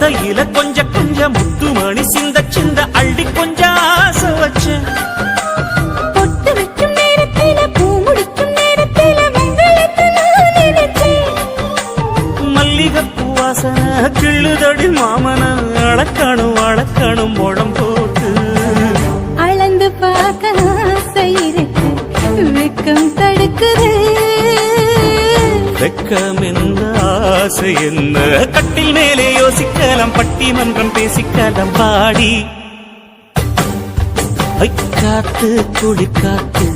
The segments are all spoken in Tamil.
மெத்தையில கொஞ்ச கொஞ்ச முத்துமணி சிந்த சிந்த அள்ளி கொஞ்சம் ஆசை வச்சேன் பொட்டு வைக்கும் நேரத்தில பூ முடிக்கும் நேரத்தில மல்லிகைப்பூ வாசனை கிள்ளுதடி மாமன அளக்கணும் அளக்கணும் முடம் போட்டு. அளந்து பார்க்க ஆசை இருக்கு வெக்கம் தடுக்குது. வெக்கம் என்ன ஆசை என்ன? கட்டில் மேலே யோசிக்கலாம் பட்டிமன்றம் பேசிக்கலாம் பாடி. காத்து குளி காத்து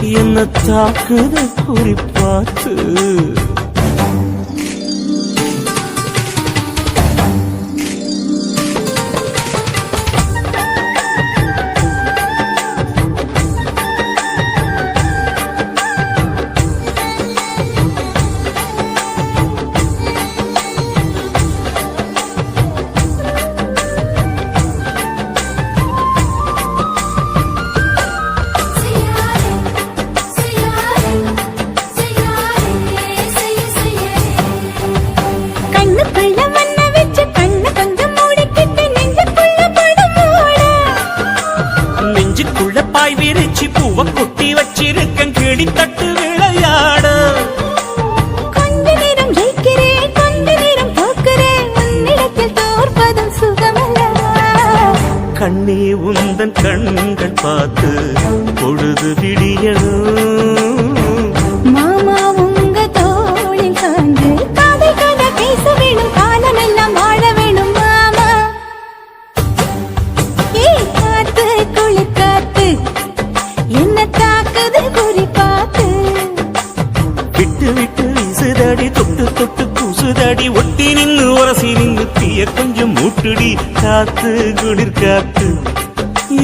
என்ன தாக்குது குறிப்பாத்து. கண்கள் பார்த்து பொழுது விடியணும். மாமா உங்க தோளில் சார்ந்து காதல் கதை பேச வேணும் காலம் எல்லாம் வாழ வேணும் மாமா. ஏ காத்து குளிர் காத்து என்ன தாக்குது குறி பார்த்து. விட்டு விட்டு வீசுதடி தொட்டு தொட்டு கூசுதடி ஒட்டி நின்னு உரசி நின்னு தீய கொஞ்சம் மூட்டுடி காத்து குளிர் காத்து.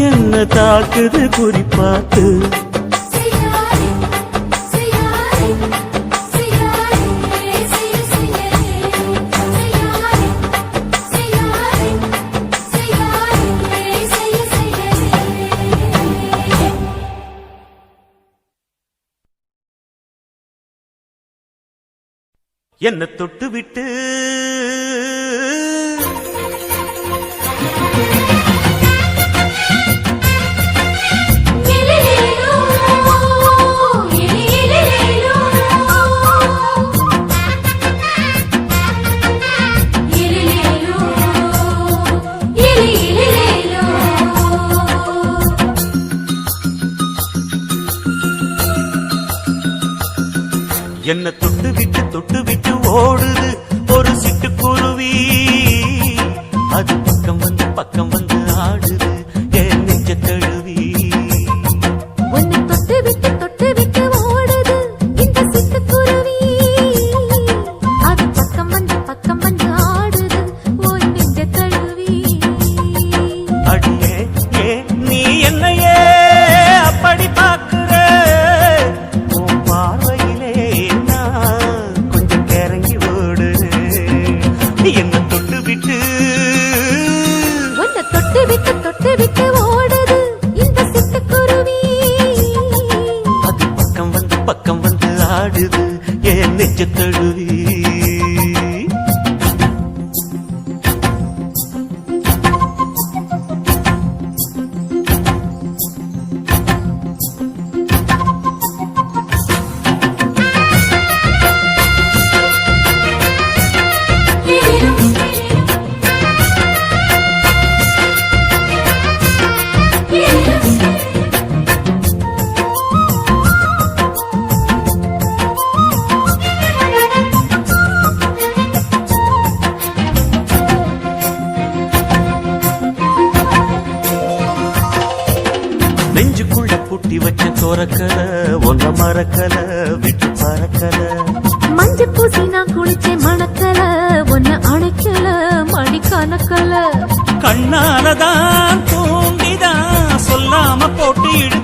என்ன தாக்குது குறி பார்த்து செய்யாதே செய்யாதே செய்யாதே செய்ய செய்யாதே செய்யாதே செய்யாதே செய்யாதே செய்ய செய்யாதே என்ன தொட்டு விட்டு என்ன தொட்டு விட்டு தொட்டு விட்டு ஓடுது. ஒரு சிட்டுக்குருவி அது பக்கம் வந்து பக்கம் வந்து ஆடுது. என் நெஞ்ச தழுவி. உன்னை தொட்டு விட்டு தொட்டு விட்டு ஓடுது. இந்த சிட்டுக்குருவி அது பக்கம் வந்து லேசா கண்ணாலதான் தூண்டிதான் சொல்லாம போட்டு இழுத்து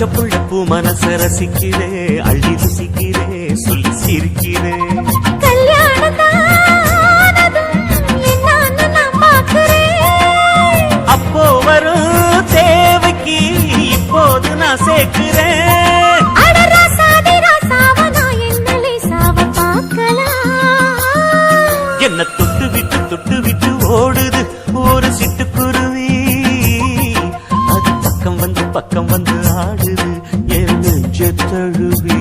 பச்சை புழுப்பு மனச ரசிக்கிறே அள்ளி ருசிக்கிறே சொல்லி சிரிக்கிறே. அப்போ வரும் தேவைக்கு இப்போது நான் சேர்க்கிறேன். உறக்கம் வந்து ஆடுது. எழுந்து செத்தழுவி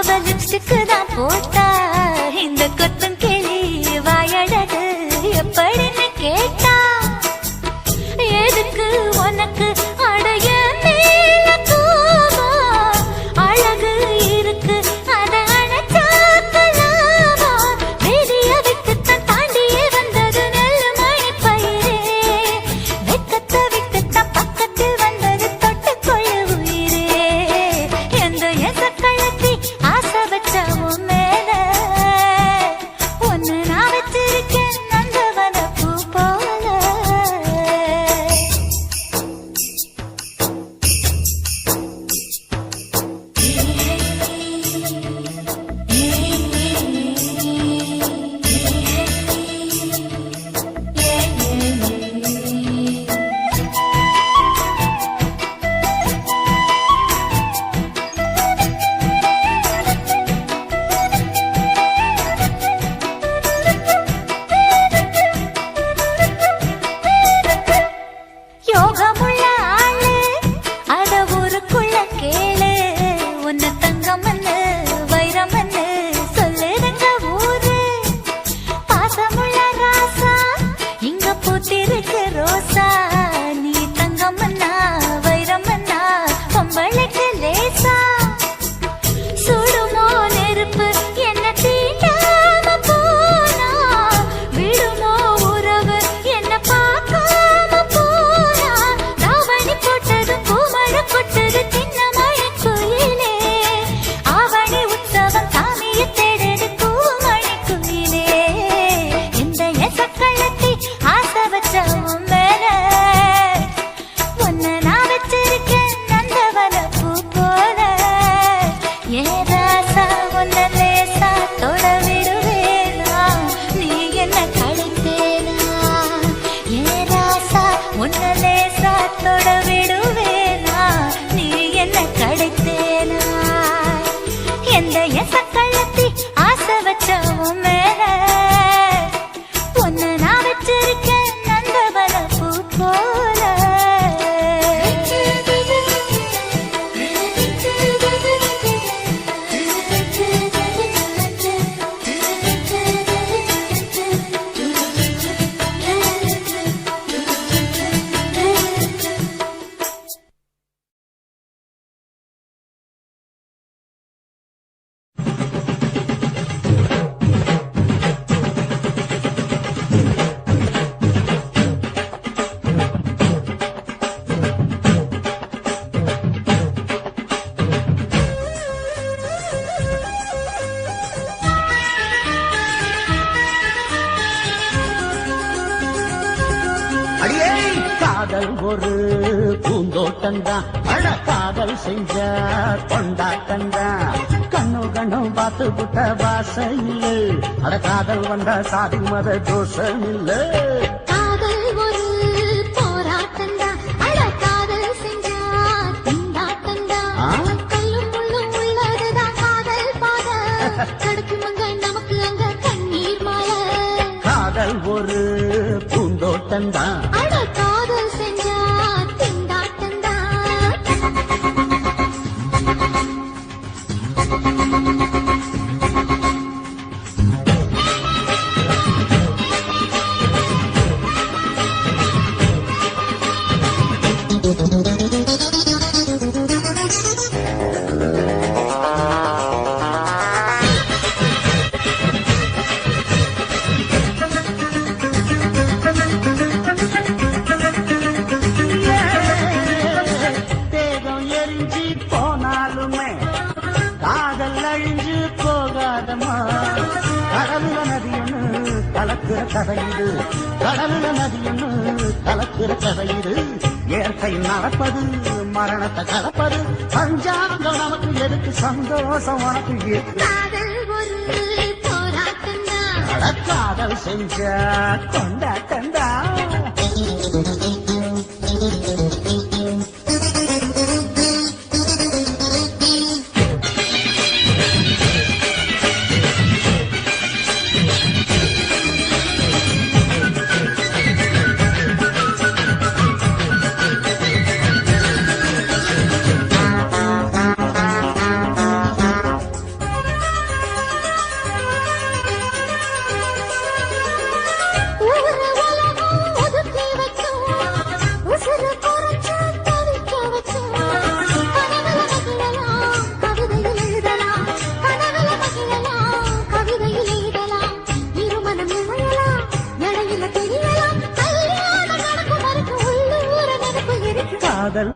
அவ லிப்ஸ்டிக்கு தான் போட்டா. செஞ்ச கொண்டாட்டம்தான் கண்ணு கண்ணும் பார்த்து புட்ட வாசம் இல்ல அட காதல் வந்தா சாதி மத தோஷம் இல்ல காதல் ஒரு சந்தோஷம் உனக்கு காதல் செஞ்ச கொண்டாட்டண்டா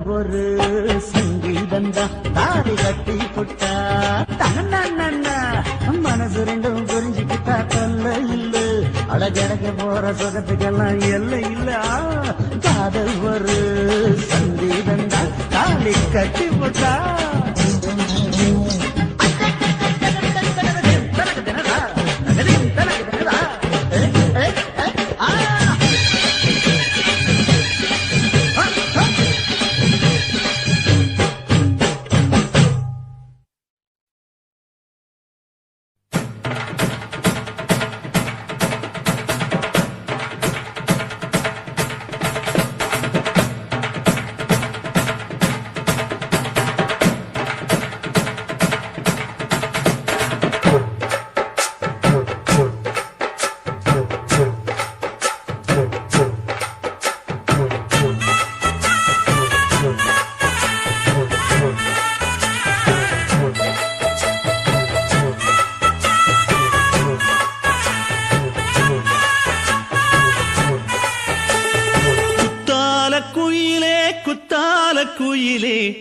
ஒரு ஒரு சங்கீதந்தா தாடி கட்டி புட்டா. தன்னா மனசு ரெண்டும் புரிஞ்சுக்கிட்டா தொல்ல இல்ல. அழகடக்க போற சுகத்துக்கெல்லாம் எல்லை இல்ல. காதல் ஒரு சங்கீதந்தா தாடி கட்டி புட்டா.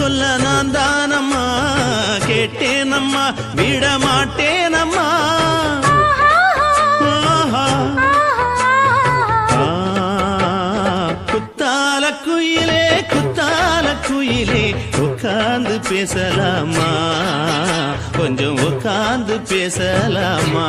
சொல்ல நான் தானம்மா? கேட்டேனம்மா. விட மாட்டேனம்மா ஆஹா. குத்தால குயிலே குத்தால குயிலே. உட்கார்ந்து பேசலாமா? கொஞ்சம் உட்கார்ந்து பேசலாமா?